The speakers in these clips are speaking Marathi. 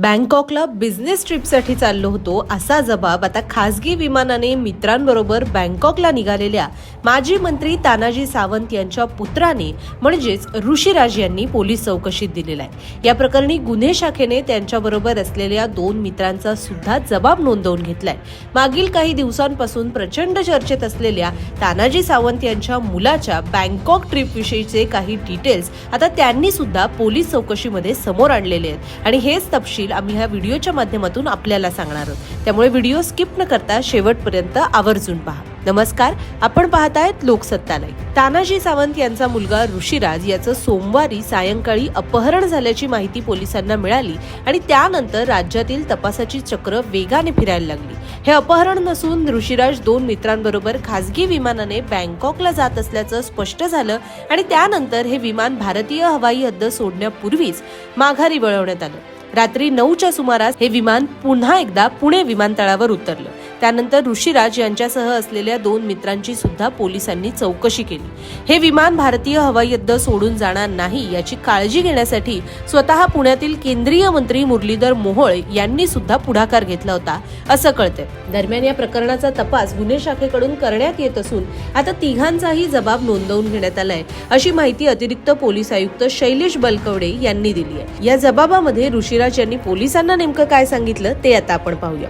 बँकॉकला बिझनेस ट्रिपसाठी चाललो होतो असा जबाब आता खासगी विमानाने मित्रांबरोबर बँकॉकला निघालेल्या माजी मंत्री तानाजी सावंत यांच्या पुत्राने म्हणजेच ऋषीराज यांनी पोलीस चौकशीत दिलेला आहे. या प्रकरणी गुन्हे शाखेने त्यांच्याबरोबर असलेल्या दोन मित्रांचा सुद्धा जबाब नोंदवून घेतलाय. मागील काही दिवसांपासून प्रचंड चर्चेत असलेल्या तानाजी सावंत यांच्या मुलाच्या बँकॉक ट्रिपविषयीचे काही डिटेल्स आता त्यांनी सुद्धा पोलीस चौकशीमध्ये समोर आणलेले आहेत. आणि हेच तपशील आम्ही ह्या व्हिडिओच्या माध्यमातून आपल्याला सांगणार आहोत. त्यामुळे व्हिडिओ स्किप न करता शेवटपर्यंत आवर्जून पहा. नमस्कार आपण पाहत आहेत लोकसत्तालय. तानाजी सावंत यांचा मुलगा ऋषीराज याचं सोमवारी सायंकाळी अपहरण झाल्याची माहिती पोलिसांना मिळाली आणि त्यानंतर राज्यातील तपासाची चक्र वेगाने फिरायला लागली. हे अपहरण नसून ऋषीराज दोन मित्रांबरोबर खासगी विमानाने बँकॉकला जात असल्याचं स्पष्ट झालं आणि त्यानंतर हे विमान भारतीय हवाई हद्द सोडण्यापूर्वीच माघारी वळवण्यात आलं. रात्री नऊच्या सुमारास हे विमान पुन्हा एकदा पुणे विमानतळावर उतरलं. त्यानंतर ऋषीराज यांच्यासह असलेल्या दोन मित्रांची सुद्धा पोलिसांनी चौकशी केली. हे विमान भारतीय हवाई हद्द सोडून जाणार नाही याची काळजी घेण्यासाठी स्वतः पुण्यातील केंद्रीय मंत्री मुरलीधर मोहोळ यांनी सुद्धा पुढाकार घेतला होता असं कळतंय. दरम्यान या प्रकरणाचा तपास गुन्हे शाखेकडून करण्यात येत असून आता तिघांचाही जबाब नोंदवून घेण्यात आलाय अशी माहिती अतिरिक्त पोलीस आयुक्त शैलेश बलकवडे यांनी दिली आहे. या जबाबामध्ये ऋषीराज यांनी पोलिसांना नेमकं काय सांगितलं ते आता आपण पाहूया.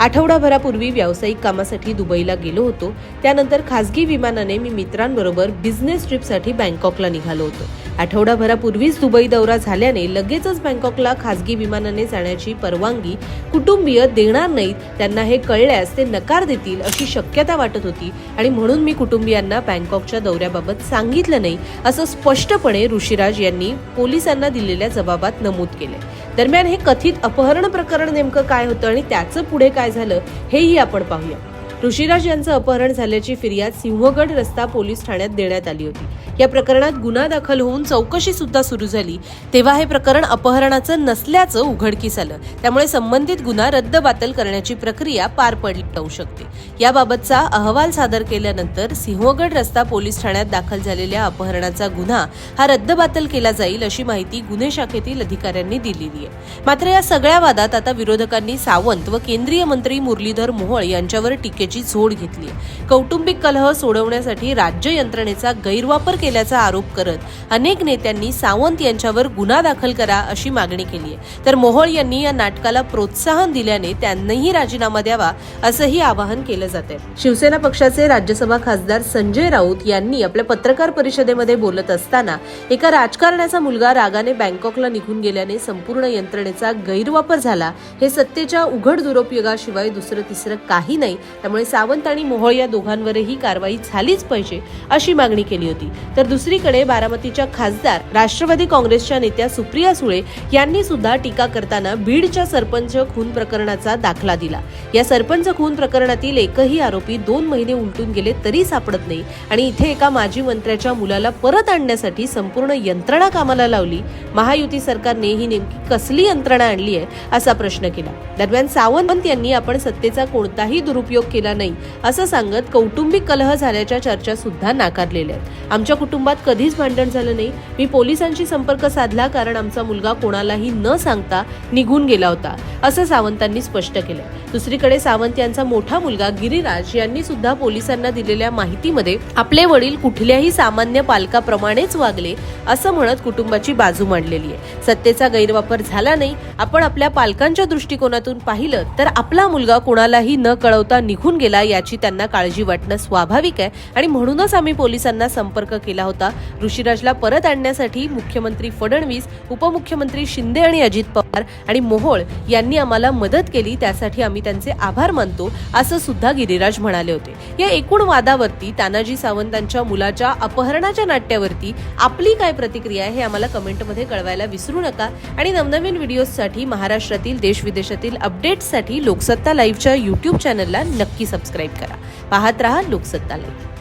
आठवडाभरापूर्वी व्यावसायिक कामासाठी दुबईला गेलो होतो. त्यानंतर खासगी विमानाने मी मित्रांबरोबर बिझनेस ट्रिपसाठी बँकॉकला निघालो होतो. आठवडाभरापूर्वीच दुबई दौरा झाल्याने लगेचच बँकॉकला खासगी विमानाने जाण्याची परवानगी कुटुंबीय देणार नाहीत. त्यांना हे कळल्यास ते नकार देतील अशी शक्यता वाटत होती आणि म्हणून मी कुटुंबियांना बँकॉकच्या दौऱ्याबाबत सांगितलं नाही असं स्पष्टपणे ऋषीराज यांनी पोलिसांना दिलेल्या जबाबात नमूद केले दरम्यान हे कथित अपहरण प्रकरण नेमकं काय होतं आणि त्याचं पुढे काय झालं हेही आपण पाहूया. ऋषीराज यांचं अपहरण झाल्याची फिर्याद सिंहगड रस्ता पोलीस ठाण्यात देण्यात आली होती. या प्रकरणात गुन्हा दाखल होऊन चौकशी सुद्धा सुरू झाली. तेव्हा हे प्रकरण अपहरणाचं नसल्याचं उघडकीस आलं. त्यामुळे संबंधित गुन्हा रद्दबातल करण्याची प्रक्रिया पार पडली जाऊ शकते. याबाबतचा अहवाल सादर केल्यानंतर सिंहगड रस्ता पोलीस ठाण्यात दाखल झालेल्या अपहरणाचा गुन्हा हा रद्दबातल केला जाईल अशी माहिती गुन्हे शाखेतील अधिकाऱ्यांनी दिलेली आहे. मात्र या सगळ्या वादात आता विरोधकांनी सावंत व केंद्रीय मंत्री मुरलीधर मोहोळ यांच्यावर टीकेची झोड घेतली. कौटुंबिक कलह सोडवण्यासाठी राज्य यंत्रणेचा गैरवापर केल्याचा आरोप करत अनेक नेत्यांनी सावंत यांच्यावर गुन्हा दाखल करा अशी मागणी केली आहे. तर मोहोळ यांनी या नाटकाला प्रोत्साहन दिल्याने त्यांनीही राजीनामा द्यावा असंही आवाहन केलं जात आहे. शिवसेना पक्षाचे राज्यसभा खासदार संजय राऊत यांनी आपल्या पत्रकार परिषदेमध्ये बोलत असताना एका राजकारण्याचा मुलगा रागाने बँकॉकला निघून गेल्याने संपूर्ण यंत्रणेचा गैरवापर झाला. हे सत्तेच्या उघड दुरुपयोगाशिवाय दुसरं तिसरं काही नाही. त्यामुळे सावंत आणि मोहोळ या दोघांवरही कारवाई झालीच पाहिजे अशी मागणी केली होती. तर दुसरीकडे बारामतीच्या खासदार राष्ट्रवादी काँग्रेसच्या नेत्या सुप्रिया सुळे यांनी सुद्धा टीका करताना बीडच्या सरपंच खून प्रकरणाचा दाखला दिला. या सरपंच खून प्रकरणातील एकही आरोपी दोन महिने उलटून गेले तरी सापडत नाही आणि इथे एका माजी मंत्र्याच्या मुलाला परत आणण्यासाठी संपूर्ण यंत्रणा कामाला लावली. महायुती सरकारने ही नेमकी कसली यंत्रणा आणली आहे असा प्रश्न केला. दरम्यान सावंत यांनी आपण सत्तेचा कोणताही दुरुपयोग केला नाही असं सांगत कौटुंबिक कलह झाल्याच्या चर्चा सुद्धा नाकारलेल्या आहेत. आमच्या कुटुंबात कधीच भांडण झालं नाही. मी पोलिसांशी संपर्क साधला कारण आमचा मुलगा कोणालाही न सांगता निघून गेला होता असं सावंतांनी स्पष्ट केलं दुसरीकडे सावंत यांचा मोठा मुलगा गिरीराज यांनी सुद्धा पोलिसांना दिलेल्या माहितीमध्ये आपले वडील कुठल्याही सामान्य पालकाप्रमाणेच वागले असं म्हणत कुटुंबाची बाजू मांडलेली आहे. सत्तेचा गैरवापर झाला नाही. आपण आपल्या पालकांच्या दृष्टिकोनातून पाहिलं तर आपला मुलगा कोणालाही न कळवता निघून गेला याची त्यांना काळजी वाटणं स्वाभाविक आहे. आणि म्हणूनच आम्ही पोलिसांना संपर्क केला होता. ऋषीराजला परत आणण्यासाठी मुख्यमंत्री फडणवीस उपमुख्यमंत्री शिंदे आणि अजित पवार आणि मोहोळ यांनी आम्हाला मदत केली. त्यासाठी आम्ही त्यांचे आभार मानतो असं सुद्धा गिरिराज म्हणाले होते. या एकूण वादावरती तानाजी सावंतांच्या मुलाच्या अपहरणाच्या नाट्यावरती आपली काय प्रतिक्रिया आहे हे आम्हाला कमेंटमध्ये कळवायला विसरू नका. आणि नवनवीन व्हिडिओजसाठी महाराष्ट्रातील देश विदेशातील अपडेट्ससाठी लोकसत्ता लाईव्हच्या युट्यूब चॅनलला नक्की नक्की सबस्क्राईब करा. पाहत रहा लोकसत्ता लाईव्ह